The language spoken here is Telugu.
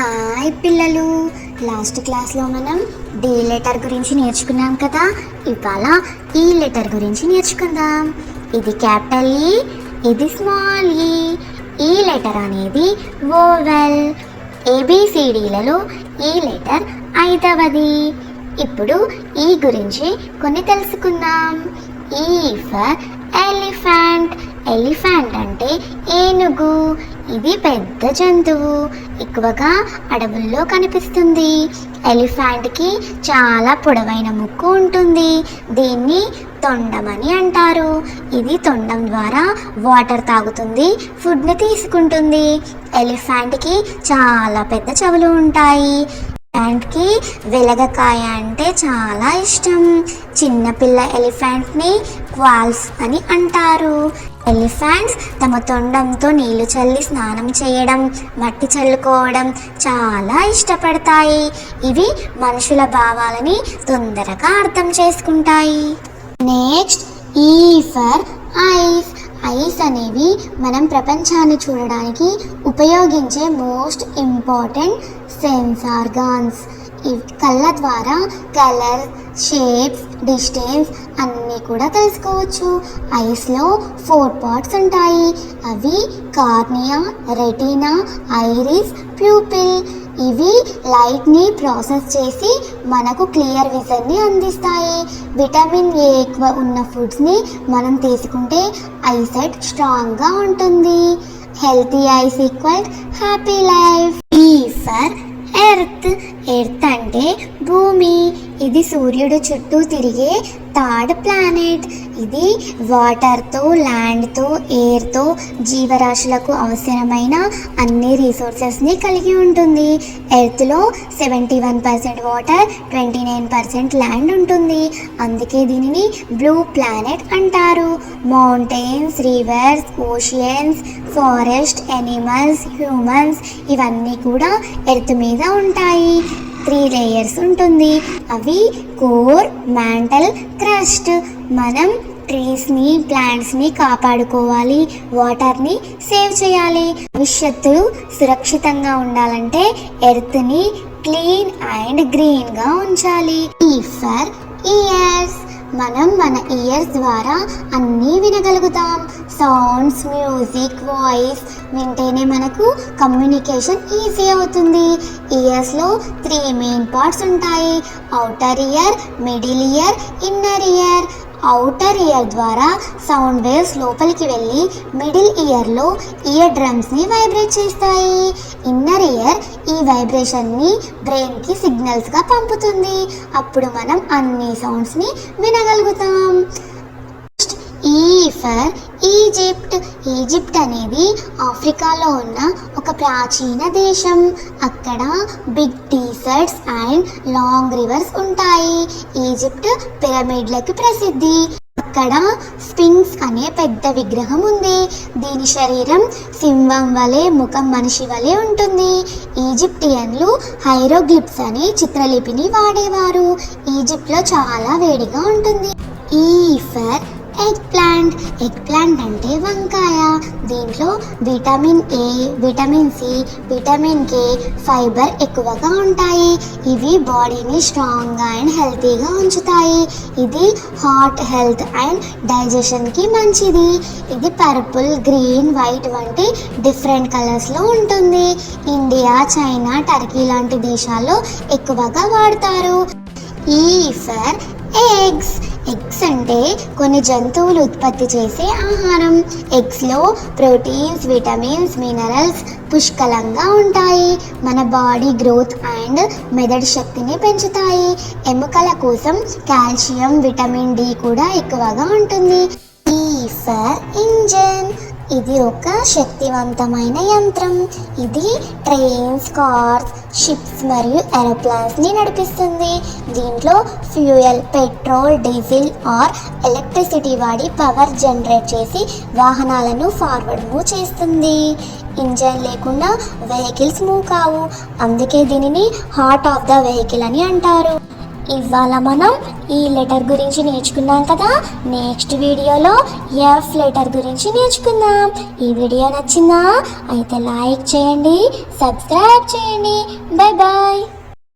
హాయ్ పిల్లలు. లాస్ట్ క్లాస్లో మనం డి లెటర్ గురించి నేర్చుకున్నాం కదా. ఇవాళ ఈ లెటర్ గురించి నేర్చుకుందాం. ఇది క్యాపిటల్ ఈ ఇది స్మాల్ ఈ ఈ లెటర్ అనేది ఓవెల్. ఏబిసిడిలలో ఈ లెటర్ ఐదవది. ఇప్పుడు ఈ గురించి కొన్ని తెలుసుకుందాం. ఈ ఫర్ ఎలిఫెంట్ ఎలిఫెంట్ అంటే ఏనుగు. ఇది పెద్ద జంతువు. ఎక్కువగా అడవుల్లో కనిపిస్తుంది. ఎలిఫెంట్కి చాలా పొడవైన ముక్కు ఉంటుంది. దీన్ని తొండమని అంటారు. ఇది తొండం ద్వారా వాటర్ తాగుతుంది ఫుడ్ని తీసుకుంటుంది. ఎలిఫెంట్కి చాలా పెద్ద చెవులు ఉంటాయి. ఎలిఫెంట్కి వెలగకాయ అంటే చాలా ఇష్టం. చిన్నపిల్ల ఎలిఫెంట్ని క్వాల్స్ అని అంటారు. ఎలిఫెంట్స్ తమ తొండంతో నీళ్ళు చల్లి స్నానం చేయడం మట్టి చల్లుకోవడం చాలా ఇష్టపడతాయి. ఇవి మనుషుల భావాలని తొందరగా అర్థం చేసుకుంటాయి. నెక్స్ట్ ఈ ఫర్ ఐస్ ఐస్ అనేవి మనం ప్రపంచాన్ని చూడడానికి ఉపయోగించే మోస్ట్ ఇంపార్టెంట్ సెన్స్ ఆర్గాన్స్ కళ్ళ ద్వారా కలర్ షేప్స్ డిస్టెన్స్ అన్నీ కూడా తెలుసుకోవచ్చు. ఐస్లో ఫోర్ పార్ట్స్ ఉంటాయి. అవి కార్నియా రెటీనా ఐరిస్ ప్యూపిల్. ఇవి లైట్ని ప్రాసెస్ చేసి మనకు క్లియర్ విజన్ని అందిస్తాయి. విటమిన్ ఏ ఎక్కువ ఉన్న ఫుడ్స్ని మనం తీసుకుంటే ఐసెట్ స్ట్రాంగ్గా ఉంటుంది. Healthy eyes equal happy life. E for earth earth అంటే భూమి ఇది సూర్యుడు చుట్టూ తిరిగే థర్డ్ ప్లానెట్. ఇది వాటర్తో ల్యాండ్తో ఎయిర్తో జీవరాశులకు అవసరమైన అన్ని రిసోర్సెస్ని కలిగి ఉంటుంది. ఎర్త్లో seventy one percent water twenty nine percent land ఉంటుంది. అందుకే దీనిని బ్లూ ప్లానెట్ అంటారు. Mountains rivers oceans forest animals humans ఇవన్నీ కూడా ఎర్త్ మీద ఉంటాయి. త్రీ లేయర్స్ ఉంటుంది. అవి కోర్ మ్యాంటల్ క్రస్ట్. మనం ట్రీస్ని ప్లాంట్స్ని కాపాడుకోవాలి. వాటర్ని సేవ్ చేయాలి. భవిష్యత్తు సురక్షితంగా ఉండాలంటే ఎర్త్ని క్లీన్ అండ్ గ్రీన్గా ఉంచాలి. ఈ ఫర్ ఇయర్స్. మనం మన ఇయర్స్ ద్వారా అన్నీ వినగలుగుతాం. సౌండ్స్ మ్యూజిక్ వాయిస్ వింటేనే మనకు కమ్యూనికేషన్ ఈజీ అవుతుంది. ఇయర్స్లో త్రీ మెయిన్ పార్ట్స్ ఉంటాయి. Outer ear middle ear inner ear outer ear ద్వారా సౌండ్ వేవ్స్ లోపలికి వెళ్ళి మిడిల్ ఇయర్లో ఇయర్ డ్రమ్స్ని వైబ్రేట్ చేస్తాయి. వైబ్రేషన్ని బ్రెయిన్కి సిగ్నల్స్గా పంపుతుంది. అప్పుడు మనం అన్ని సౌండ్స్ని వినగలుగుతాం. ఈ ఫర్ ఈజిప్ట్ ఈజిప్ట్ అనేది ఆఫ్రికాలో ఉన్న ఒక ప్రాచీన దేశం. అక్కడ big deserts and long rivers ఉంటాయి. ఈజిప్ట్ పిరమిడ్లకు ప్రసిద్ధి. అక్కడ స్పింగ్స్ అనే పెద్ద విగ్రహం ఉంది. దీని శరీరం సింహం వలె ముఖం మనిషి వలె ఉంటుంది. ఈజిప్టియన్లు హైరోగ్లిప్స్ అనే చిత్రలిపిని వాడేవారు. ఈజిప్ట్లో చాలా వేడిగా ఉంటుంది. ఈ for egg plant. Egg plant అంటే వంకాయ. దీంట్లో vitamin A vitamin C vitamin K fibre ఎక్కువగా ఉంటాయి. ఇవి బాడీని స్ట్రాంగ్గా అండ్ హెల్తీగా ఉంచుతాయి. ఇది హార్ట్ హెల్త్ అండ్ డైజెషన్కి మంచిది. ఇది పర్పుల్ గ్రీన్ వైట్ వంటి డిఫరెంట్ కలర్స్లో ఉంటుంది. ఇండియా చైనా టర్కీ లాంటి దేశాల్లో ఎక్కువగా వాడతారు. ఈ ఫర్ ఏ అంటే కొన్ని జంతువులు ఉత్పత్తి చేసే ఆహారం. ఎగ్స్లో ప్రోటీన్స్ విటమిన్స్ మినరల్స్ పుష్కలంగా ఉంటాయి. మన బాడీ గ్రోత్ అండ్ మెదడు శక్తిని పెంచుతాయి. ఎముకల కోసం కాల్షియం విటమిన్ డి కూడా ఎక్కువగా ఉంటుంది. ఈ ఫర్ ఇది ఒక శక్తివంతమైన యంత్రం. ఇది ట్రైన్స్ కార్స్ షిప్స్ మరియు ఏరోప్లాన్స్ని నడిపిస్తుంది. దీంట్లో fuel petrol diesel or electricity వాడి పవర్ జనరేట్ చేసి వాహనాలను ఫార్వర్డ్ మూవ్ చేస్తుంది. ఇంజన్ లేకుండా వెహికల్స్ మూవ్ కావు. అందుకే దీనిని హార్ట్ ఆఫ్ ద వెహికల్ అని అంటారు. ఇవాళ మనం ఈ లెటర్ గురించి నేర్చుకున్నాం కదా. నెక్స్ట్ వీడియోలో ఎఫ్ లెటర్ గురించి నేర్చుకుందాం. ఈ వీడియో నచ్చిందా? అయితే లైక్ చేయండి సబ్స్క్రైబ్ చేయండి. Bye bye